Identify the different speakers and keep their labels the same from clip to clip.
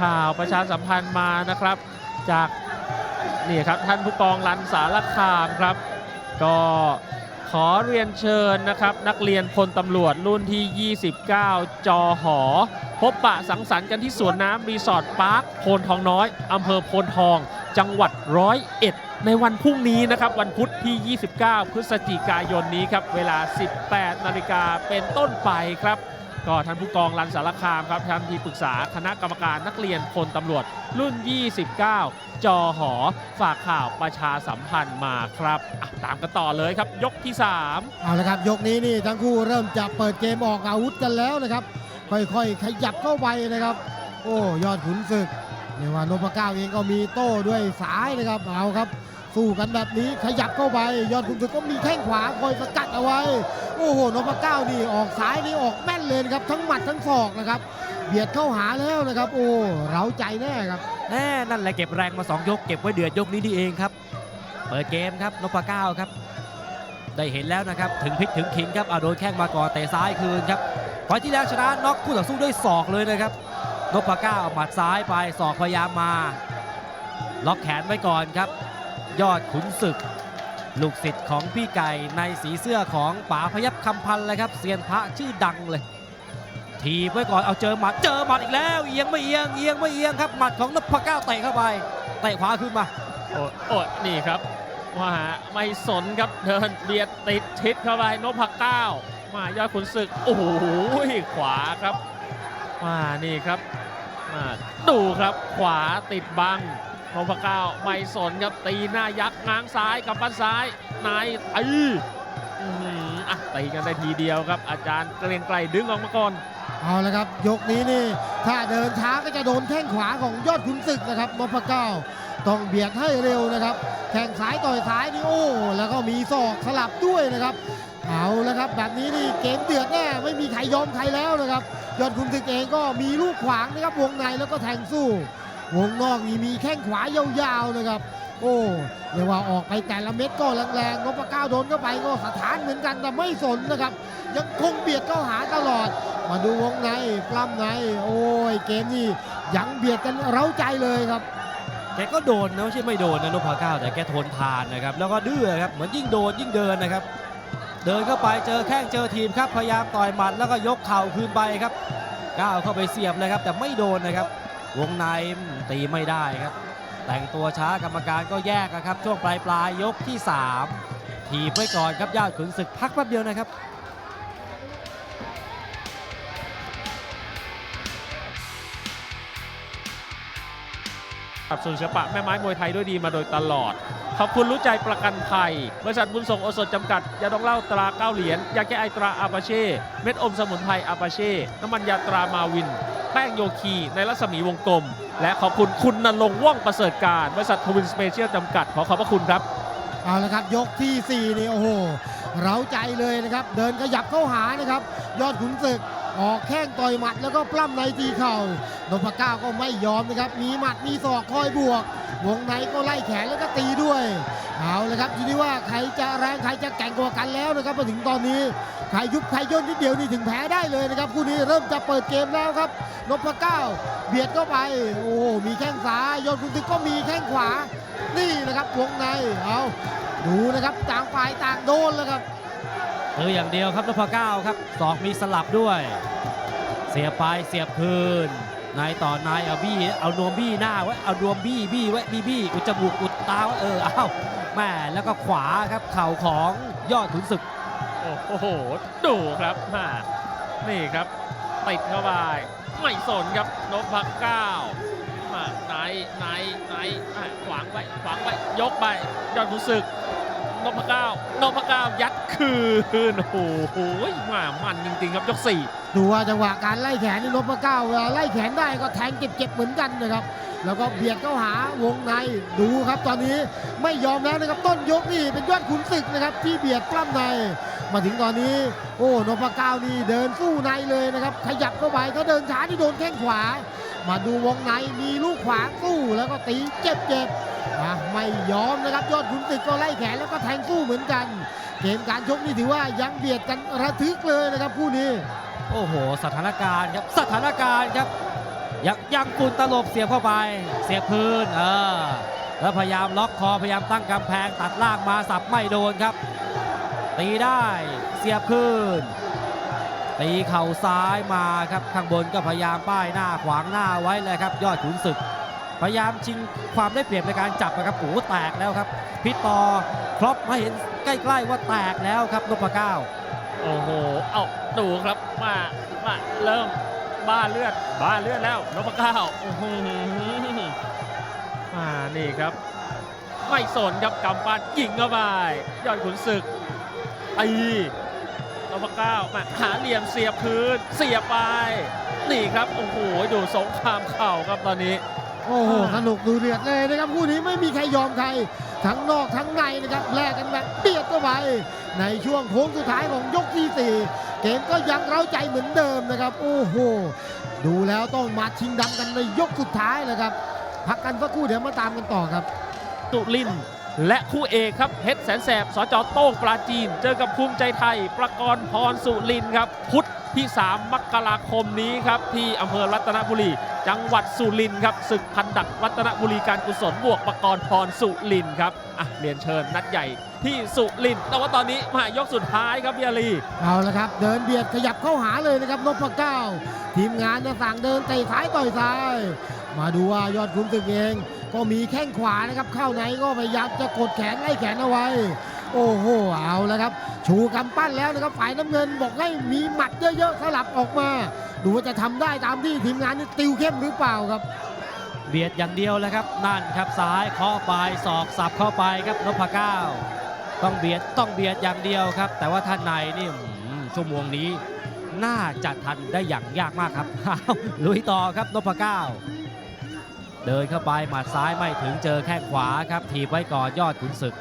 Speaker 1: ข่าวประชาสัมพันธ์มานะครับ จากนี่ครับท่านผู้กองรันสารคามครับ ก็ขอเรียนเชิญนะครับ นักเรียนพลตำรวจรุ่นที่ 29 จอหอ พบปะสังสรรค์กันที่สวนน้ำรีสอร์ทพาร์คโพนทองน้อยอำเภอโพนทอง จังหวัดร้อยเอ็ดในวันพรุ่งนี้นะครับ วันพุธที่ 29 พฤศจิกายนนี้ครับ เวลา 18 นาฬิกาเป็นต้นไปครับ ก็ท่านผู้กองรันสารคามครับท่านที่ปรึกษาคณะกรรมการนักเรียนพลตำรวจรุ่น 29 จอหอ ฝากข่าวประชาสัมพันธ์มาครับอะตามกันต่อเลยครับยกที่ 3
Speaker 2: เอาละครับ ยกนี้นี่ทั้งคู่เริ่มจะเปิดเกมออกอาวุธกันแล้วนะครับ ค่อยๆ ขยับเข้าไปนะครับ โอ้ยอดขุนศึกเรียกว่านพเก้าเองก็มีโต้ด้วยซ้ายนะครับเอาครับ สู้กันแบบนี้ขยับเข้าไป ยอดขุนศึกก็มีแข้งขวาคอยสกัดเอาไว้ โอ้โหนพเก้านี่ออกซ้ายนี่ออกแม่นเลยนะครับ ทั้งหมัดทั้งศอกนะครับ เบียดเข้าหาแล้วนะครับ โอ้เราใจแน่ครับ
Speaker 3: แน่นั่นแหละเก็บแรงมา 2 ยกเก็บไว้เดือดยกนี้นี่เองครับ เปิดเกมครับนพเก้าครับ ได้เห็นแล้วนะครับถึงพลิกถึงขิงครับเอาโดนแข้งมาก่อนเตะซ้ายคืนครับไฟล์ที่แล้วชนะน็อกคู่ต่อสู้ด้วยศอกเลยนะครับนพเก้าหมัดซ้ายไปศอกพยายามมา ล็อกแขนไว้ก่อนครับ ยอดขุนศึก ลูกศิษย์ของพี่ไก่ในสีเสื้อของป๋าพยับคำพันเลยครับเซียนพระชื่อดังเลย ทีไว้ก่อนเอาเจอหมัดเจอหมัดอีกแล้วเอียงไม่เอียงเอียงไม่เอียงครับหมัดของนพก้าเตะเข้าไปเตะขวาขึ้นมา
Speaker 1: โอ้โอ้นี่ครับว่าไม่สนครับเดินเบียดติดทิศเข้าไปนพก้ามายอดขุนศึกโอ้โหขวาครับมานี่ครับมาดูครับขวาติดบัง นพเก้าไม่สนครับตีหน้ายักษ์ง้างซ้ายกับปั้นซ้ายนายไอ้อะตีกันได้ทีเดียวครับ อาจารย์เกรียงไกรดึงออกมาก่อน
Speaker 2: เอาละครับ ยกนี้นี่ ถ้าเดินช้าก็จะโดนแข้งขวาของยอดขุนศึกนะครับนพเก้าต้องเบียดให้เร็วนะครับ แข้งซ้ายต่อยซ้ายนี่โอ้แล้วก็มีศอกสลับด้วยนะครับเอาละครับ แบบนี้นี่เกมเดือดแน่ไม่มีใครยอมใครแล้วนะครับ ยอดขุนศึกเองก็มีลูกขวางนะครับวงในแล้วก็แทงสู้ วงนอกนี่มีแข้งขวายาวๆนะครับ โอ้เรียกว่าออกไปแต่ละเม็ดก็แรงๆนพก้าวโดนเข้าไปก็สถานเหมือนกันแต่ไม่สนนะครับ ยังคงเบียดเข้าหาตลอด มาดูวงในปล้ำในโอ้ยเกมนี้ยังเบียดกันเร้าใจเลยครับ
Speaker 3: แกก็โดนนะไม่ใช่ไม่โดนนะนพก้าวแต่แกทนทานนะครับ แล้วก็ดื้อครับเหมือนยิ่งโดนยิ่งเดินนะครับ เดินเข้าไปเจอแข้งเจอทีมครับพยายามต่อยหมัดแล้วก็ยกเข่าคืนไปครับก้าวเข้าไปเสียบเลยครับแต่ไม่โดนนะครับ วงในตีไม่ได้ครับ แต่งตัวช้ากรรมการก็แยกนะครับ ช่วงปลายปลายๆยกที่ 3 ทีไว้ก่อนครับญาติขุนศึกพักแป๊บเดียวนะครับ
Speaker 1: สนับสนุนศิลปะแม่ไม้มวยไทยด้วยดีมาโดยตลอด ขอบคุณรู้ใจประกันภัย บริษัทบุญส่งโอสถจำกัด ยาดองเหล้าตราเก้าเหรียญ ยาแก้ไอตราอาปาเช่ เม็ดอมสมุนไพรอาปาเช่ น้ำมันยาตรามาวิน แป้งโยคีในรัศมีวงกลม และขอบคุณคุณนรงค์ว่องประเสริฐการบริษัททวินสเปเชียลจำกัด ขอขอบพระคุณครับ
Speaker 2: เอาละครับยกที่ 4 นี่โอ้โห เราใจเลยนะครับ เดินขยับเข้าหานะครับ ยอดขุนศึกออกแข้งต่อยหมัดแล้วก็ปล้ำในตีเข่านพเก้าก็ไม่ยอมนะครับ มีหมัดมีศอกคอยบวก วงในก็ไล่แขนแล้วก็ตีด้วย เอาเละครับอยู่ที่ว่าใครจะแรงใครจะแก่งกว่ากันแล้วนะครับมาถึงตอนนี้ใครยุบใครย่นนิดเดียวนี่ถึงแพ้ได้เลยนะครับคู่นี้เริ่มจะเปิดเกมแล้วครับนพเก้าเบียดเข้าไปโอ้โหมีแข้งซ้ายยอดขุนศึกก็มีแข้งขวา นี่นะครับวงในเอาดูนะครับต่างฝ่ายต่างโดนแล้วครับ
Speaker 3: เอออย่างเดียวครับนพเก้าครับศอกมีสลับด้วย เสียบไปเสียบคืน นายต่อนายเอาบี้เอานวมบี้หน้าไว้เอานวมบี้บี้ไว้บี้บี้อุดจมูกอุดตาไว้เออเอาแม่แล้วก็ขวาครับเข่าของยอดขุนศึก
Speaker 1: โอ้โหดูครับมานี่ครับติดเข้าไปไม่สนครับนพเก้ามาไหนไหนไหนขวางไว้ขวางไว้ยกไปยอดขุนศึกนพเก้านพเก้ายัดคืนโอ้โหมามันจริงๆครับยกสี่
Speaker 2: ดูว่าจังหวะการไล่แขนนี่นพเก้าเวลาไล่แขนได้ก็แทงเจ็บๆเหมือนกันนะครับ แล้วก็เบียดเข้าหาวงในดูครับตอนนี้ไม่ยอมแล้วนะครับต้นยกนี่เป็นยอดขุนศึกนะครับที่เบียดปล้ำใน มาถึงตอนนี้ โอ้นพเก้านี่เดินสู้ในเลยนะครับ ขยับเข้าไปเขาเดินช้าที่โดนแข้งขวา มาดูวงในมีลูกขวาสู้แล้วก็ตีเจ็บๆอะไม่ยอมนะครับยอดขุนศึกก็ไล่แขนแล้วก็แทงสู้เหมือนกัน เกมการชกนี่ถือว่ายังเบียดกันระทึกเลยนะครับคู่นี้
Speaker 3: โอ้โห สถานการณ์ครับสถานการณ์ครับยังยังกุนตลบเสียบเข้าไป เสียบพื้นเออแล้วพยายามล็อกคอพยายามตั้งกำแพงตัดล่างมาสับไม่โดนครับ ตีได้เสียบขึ้น ตีเข่าซ้ายมาครับข้างบนก็พยายามป้ายหน้าขวางหน้าไว้เลยครับ ยอดขุนศึก พยายามชิงความได้เปรียบในการจับนะครับโอ้แตกแล้วครับพิต่อครอบมาเห็นใกล้ๆว่าแตกแล้วครับนพเก้า
Speaker 1: โอ้โห เอาดูครับมามาเริ่มบ้าเลือดบ้าเลือดแล้วนพเก้าโอ้โหอ่านี่ครับ ไม่สนครับกำปั้นยิงเข้าไปยอดขุนศึกตีนพเก้ามาหาเหลี่ยมเสียบพื้นเสียบไปนี่ครับโอ้โหดูสงครามเข่าครับตอนนี้
Speaker 2: โอ้โหสนุกดูเดือดเลยนะครับคู่นี้ไม่มีใครยอมใครทั้งนอกทั้งในนะครับแลกกันแบบเบียดเข้าไปในช่วงโค้งสุดท้ายของยกที่4 เกมก็ยังเร้าใจเหมือนเดิมนะครับ โอ้โห ดูแล้วต้องมาชิงดำกันในยกสุดท้ายเลยครับ พักกันสักครู่เดี๋ยวมาตามกันต่อครับ
Speaker 1: ตุลินและคู่เอกครับเพชรแสนแสบสจโต้งปราจีน เจอกับภูมิใจไทย ประกรณ์พรสุรินครับ พุธ ที่ 3 มกราคมนี้ครับที่อำเภอรัตนบุรี จังหวัดสุรินทร์ครับศึกพันดักรัตนบุรีการกุศลบวกประกรณ์พรสุรินทร์ครับอะเรียนเชิญนัดใหญ่ที่สุรินทร์แต่ว่าตอนนี้มายกสุดท้ายครับพี่อาลี
Speaker 2: เอาละครับ เดินเบียดขยับเข้าหาเลยนะครับนพเก้า ทีมงานจะสั่งเดินเตะซ้ายต่อยซ้าย มาดูว่ายอดขุนศึกเอง ก็มีแข้งขวานะครับเข้าในก็พยายามจะกดแขนไล่แขนเอาไว้ โอ้โหเอาแล้วครับ ชูกำปั้นแล้วนะครับฝ่ายน้ำเงินบอกให้มีหมัดเยอะๆสลับออกมา ดูว่าจะทำได้ตามที่ทีมงานนี่ติวเข้มหรือเปล่าครับ
Speaker 3: เบียดอย่างเดียวเลยครับนั่นครับซ้ายเคาะไปศอกสับเข้าไปครับนพเก้าต้องเบียดต้องเบียดอย่างเดียวครับ แต่ว่าท่านในนี่ชั่วโมงนี้น่าจะทันได้อย่างยากมากครับลุยต่อครับนพเก้าเดินเข้าไปหมัดซ้ายไม่ถึงเจอแข้งขวาครับ ถีบไว้ก่อนยอดขุนศึก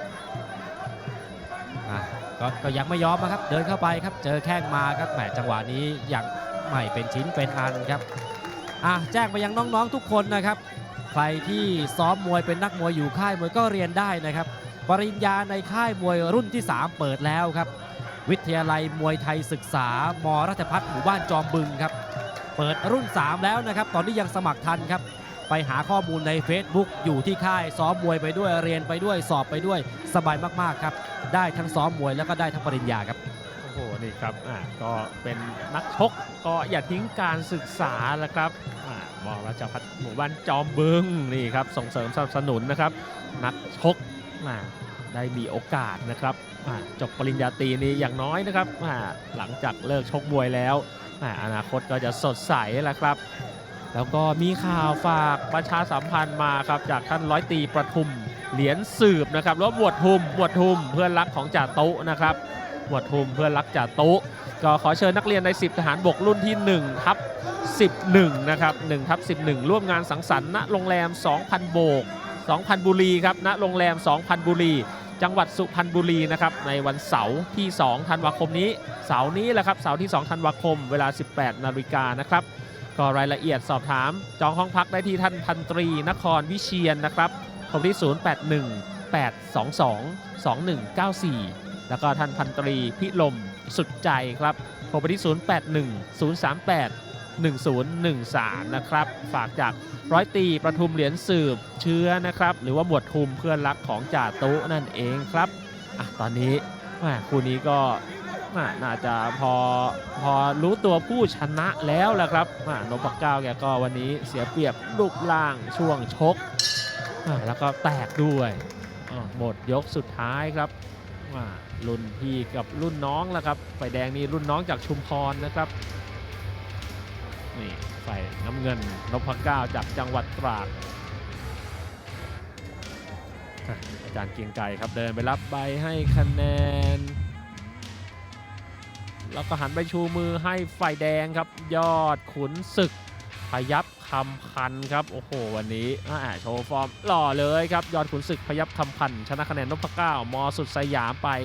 Speaker 3: ก็ก็ยังไม่ยอมนะครับ เดินเข้าไปครับ เจอแข้งมาครับแหมจังหวะนี้ยังไม่เป็นชิ้นเป็นอันครับอะแจ้งไปยังน้องๆทุกคนนะครับ ใครที่ซ้อมมวยเป็นนักมวยอยู่ค่ายมวยก็เรียนได้นะครับ ปริญญาในค่ายมวยรุ่นที่ 3 เปิดแล้วครับ วิทยาลัยมวยไทยศึกษามรัชพัฒน์หมู่บ้านจอมบึงครับ เปิดรุ่น 3 แล้วนะครับ ตอนนี้ยังสมัครทันครับ ไปหาข้อมูลใน Facebook อยู่ที่ค่ายซ้อมมวยไปด้วยเรียนไปด้วยสอบไปด้วยสบายมากๆครับ ได้ทั้งซ้อมมวยแล้วก็ได้ทั้งปริญญาครับ
Speaker 1: โอ้โหนี่ครับอ่าก็เป็นนักชกก็อย่าทิ้งการศึกษาและครับอ่ามองราชพัฒหมู่บ้านจอมบึงนี่ครับส่งเสริมสนับสนุนนะครับ นักชกอ่าได้มีโอกาสนะครับอ่าจบปริญญาตรีนี้อย่างน้อยนะครับอ่าหลังจากเลิกชกมวยแล้วอ่าอนาคตก็จะสดใสแล้วครับ แล้วก็มีข่าวฝากประชาสัมพันธ์มาครับจากท่านร้อยตีประทุมเหรียญสืบนะครับแล้วบวชทุมบวชทุมเพื่อนรักของจ่าตุนะครับหมวดทุมเพื่อนรักจ่าตุก็ขอเชิญนักเรียนใน 10 ทหารบกรุ่นที่1ทับ11นะครับ1ทับ11 ร่วมงานสังสรรค์ณโรงแรม 2,000 โบก 2,000 บุรีครับณโรงแรม 2,000 บุรี จังหวัดสุพรรณบุรีนะครับในวันเสาร์ที่2ธันวาคมนี้เสาร์นี้แหละครับเสาร์ที่2ธันวาคมเวลา 18นาฬิกานะครับ ก็รายละเอียดสอบถาม จองห้องพักได้ที่ท่านพันตรี นครวิเชียนนะครับโทรที่ 081 822 2194 แล้วก็ท่านพันตรีพิลมสุดใจครับโทรไปที่ 081 038 1013 นะครับ ฝากจากร้อยตีประทุมเหรียญสืบเชื้อนะครับ หรือว่าหมวดทุมเพื่อนรักของจ่าตุนั่นเองครับอะตอนนี้แมคู่นี้ก็ น่าจะพอพอรู้ตัวผู้ชนะแล้วแหละครับนพเก้าแกก็วันนี้เสียเปรียบรูปร่างช่วงชก แล้วก็แตกด้วยหมดยกสุดท้ายครับรุ่นพี่กับรุ่นน้องแล้วครับฝ่ายแดงนี่รุ่นน้องจากชุมพรนะครับนี่ฝ่ายน้ำเงินนพเก้าจากจังหวัดตราดอาจารย์เกียงไกรครับเดินไปรับใบให้คะแนน แล้วก็หันไปชูมือให้ฝ่ายแดงครับ ยอดขุนศึกพยับคำพันครับ โอ้โห วันนี้โชว์ฟอร์มหล่อเลยครับ ยอดขุนศึกพยับคำพันชนะคะแนนนพเก้ามอสุดสยามไป